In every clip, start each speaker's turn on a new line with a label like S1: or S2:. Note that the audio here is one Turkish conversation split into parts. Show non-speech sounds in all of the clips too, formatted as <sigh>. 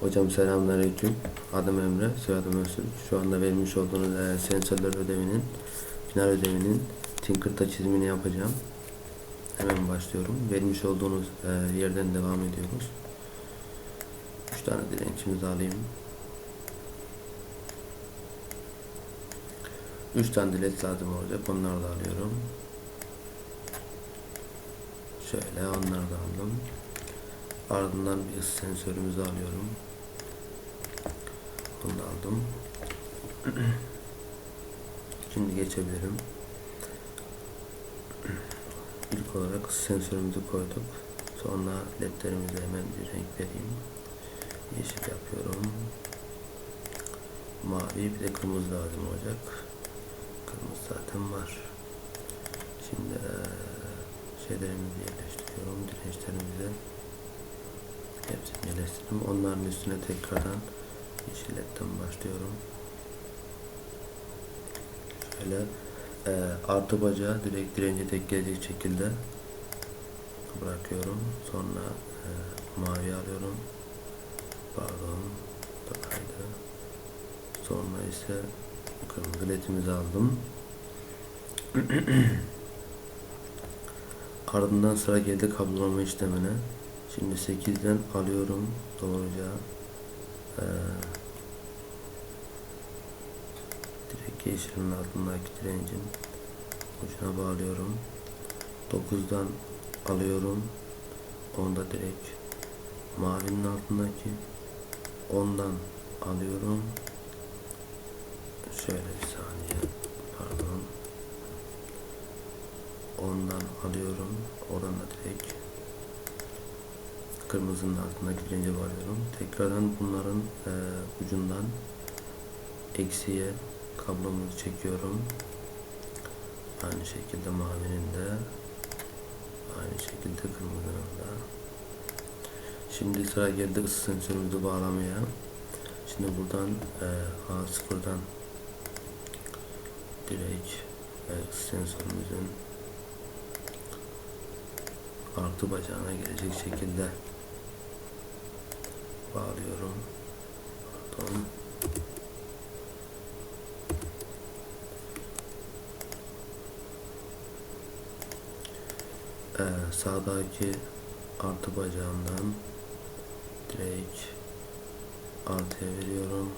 S1: Hocam selamünaleyküm. Adım Emre, soyadım Öztürk. Şu anda vermiş olduğunuz e, sensörler ödevinin, final ödevinin Tinker'da çizimini yapacağım. Hemen başlıyorum. Vermiş olduğunuz e, yerden devam ediyoruz. 3 tane dirençimizi alayım. 3 tane dilet lazım olacak. Onları da alıyorum. Şöyle onları da aldım. Ardından bir ısı sensörümüzü alıyorum. Bunu aldım. <clears throat> Şimdi geçebilirim. <clears throat> İlk olarak ısı sensörümüzü koyduk. Sonra ledlerimize hemen bir renk vereyim. Yeşil yapıyorum. Mavi bir de kırmızı lazım olacak. Kırmızı zaten var. Şimdi şeylerimizi yerleştiriyorum. Dirençlerimizi yerleştirdim. Onların üstüne tekrardan yeşil ledden başlıyorum. Şöyle eee, artı bacağı direkt dirence tek gelecek şekilde bırakıyorum. Sonra eee, mavi alıyorum. Pardon. da kaydı. Sonra ise kırmızı ledimizi aldım. <clears throat> Ardından sıra geldi kablolama işlemine. Şimdi 8'den alıyorum doğruca eee direkt yeşilin altındaki direncin ucuna bağlıyorum. 9'dan alıyorum. Onda direkt mavinin altındaki 10'dan alıyorum. Şöyle bir saniye. Pardon. Ondan alıyorum. Oradan da direkt kırmızının altındaki dirence varıyorum. Tekrardan bunların eee, ucundan eksiye kablomuzu çekiyorum. Aynı şekilde mavinin de aynı şekilde kırmızının da. Şimdi sıra geldi ısı sensörümüzü bağlamaya. Şimdi buradan eee A0'dan direkt eee, ısı sensörümüzün artı bacağına gelecek şekilde bağlıyorum. Pardon. Ee, sağdaki artı bacağından direkt artıya veriyorum.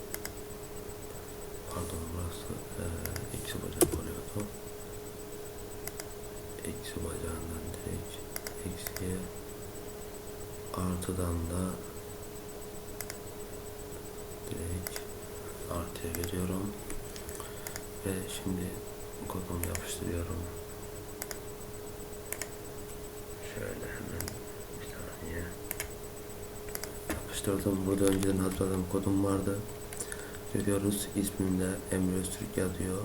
S1: Pardon burası ee, eksi bacak oluyordu. Eksi bacağından direkt eksiye artıdan da direkt artıya veriyorum. Ve şimdi kodumu yapıştırıyorum. Şöyle hemen bir saniye. Yapıştırdım. Burada önceden hazırladığım kodum vardı. Görüyoruz ismimde Emre Öztürk yazıyor.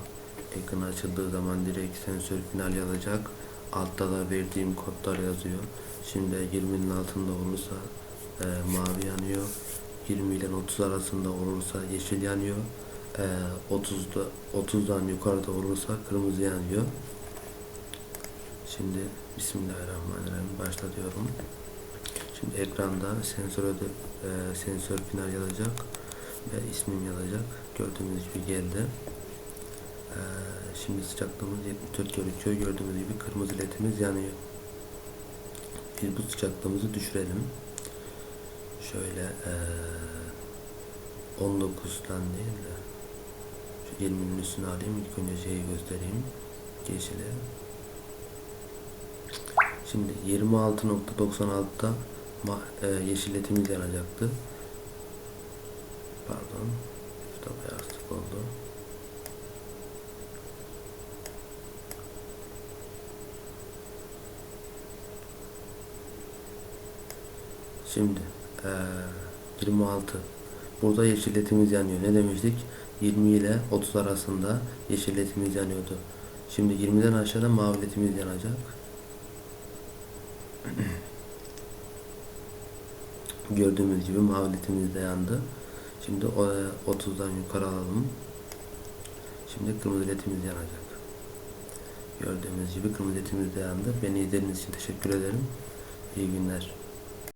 S1: Ekran açıldığı zaman direkt sensör final yazacak. Altta da verdiğim kodlar yazıyor. Şimdi 20'nin altında olursa e, mavi yanıyor 20 ile 30 arasında olursa yeşil yanıyor. Ee, 30'da 30'dan yukarıda olursa kırmızı yanıyor. Şimdi Bismillahirrahmanirrahim başlatıyorum. Şimdi ekranda sensör öde, e, sensör final yazacak ve ismim yazacak. Gördüğünüz gibi geldi. Ee, şimdi sıcaklığımız 74 gözüküyor. Gördüğünüz gibi kırmızı ledimiz yanıyor. Biz bu sıcaklığımızı düşürelim. Şöyle eee 19'dan değil de şu 20'nin üstüne alayım. İlk önce şeyi göstereyim. Yeşile. Şimdi 26.96'da ma- eee, yeşil etimiz yanacaktı. Pardon. Şurada beyazlık oldu. Şimdi eee 26 burada yeşil etimiz yanıyor. Ne demiştik? 20 ile 30 arasında yeşil etimiz yanıyordu. Şimdi 20'den aşağıda mavi etimiz yanacak. <clears throat> Gördüğümüz gibi mavi etimiz de yandı. Şimdi o 30'dan yukarı alalım. Şimdi kırmızı etimiz yanacak. Gördüğümüz gibi kırmızı etimiz de yandı. Beni izlediğiniz için teşekkür ederim. İyi günler.